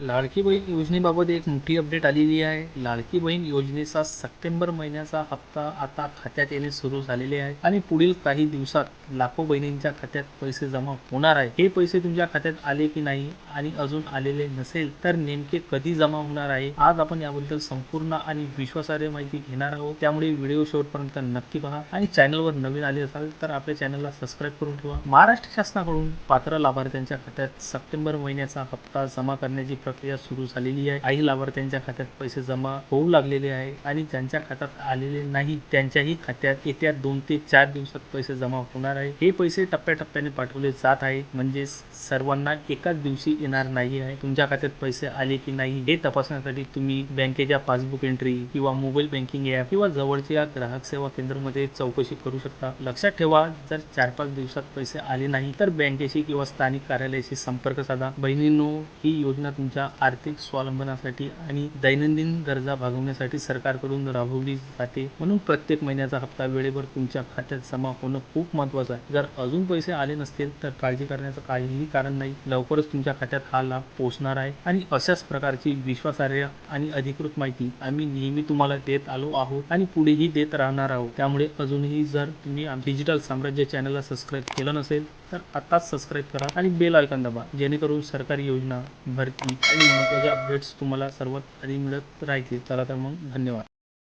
लाडकी बहीण योजनेबाबत एक मोठी अपडेट आलेली आहे. लाडकी बहीण योजनेचा सप्टेंबर महिन्याचा हप्ता आता खात्यात येणे सुरू झालेले आहे आणि पुढील काही दिवसात लाखो बहिणींच्या खात्यात पैसे जमा होणार आहे. हे पैसे तुमच्या खात्यात आले की नाही आणि अजून आलेले नसेल तर नेमके कधी जमा होणार आहे आज आपण याबद्दल संपूर्ण आणि विश्वासार्ह माहिती घेणार आहोत. त्यामुळे व्हिडिओ शेवटपर्यंत नक्की पहा आणि चॅनलवर नवीन आले असाल तर आपल्या चॅनलला सबस्क्राईब करून ठेवा. महाराष्ट्र शासनाकडून पात्र लाभार्थ्यांच्या खात्यात सप्टेंबर महिन्याचा हप्ता जमा करण्याची प्रक्रिया सुरू झालेली आहे. काही लाभार्थ्यांच्या खात्यात पैसे जमा होऊ लागलेले आहे आणि ज्यांच्या खात्यात आलेले नाही त्यांच्याही खात्यात येत्या दोन ते चार दिवसात पैसे जमा होणार आहे. हे पैसे टप्प्याटप्प्याने पाठवले जात आहे. म्हणजे सर्वांना एकाच दिवशी येणार नाही आहे. तुमच्या खात्यात पैसे आले की नाही हे तपासण्यासाठी तुम्ही बँकेच्या पासबुक एंट्री किंवा मोबाईल बँकिंग ॲप किंवा जवळच्या ग्राहक सेवा केंद्रामध्ये चौकशी करू शकता. लक्षात ठेवा जर चार पाच दिवसात पैसे आले नाही तर बँकेशी किंवा स्थानिक कार्यालयाशी संपर्क साधा. बहिणींनो ही योजना तुमच्या आर्थिक स्वावलंबनासाठी आणि दैनंदिन गरजा भागवण्यासाठी सरकारकडून राबवली जाते म्हणून प्रत्येक महिन्याचा हप्ता वेळेवर तुमच्या खात्यात जमा होणं खूप महत्वाचं आहे. जर अजून पैसे आले नसतील तर काळजी करण्याचं काहीही कारण नाही. लवकरच तुमच्या खात्यात हा लाभ पोहोचणार आहे आणि अशाच प्रकारची विश्वासार्ह आणि अधिकृत माहिती आम्ही नेहमी तुम्हाला देत आलो आहोत आणि पुढेही देत राहणार आहोत. त्यामुळे अजूनही जर तुम्ही डिजिटल साम्राज्य चॅनलला सबस्क्राईब केलं नसेल तर आताच सबस्क्राईब करा आणि बेल आयकॉन दाबा. जेणेकरून सरकारी योजना भरती आणि महत्त्वाचे अपडेट्स तुम्हाला सर्वात आधी मिळत राहतील. चला तर मग धन्यवाद.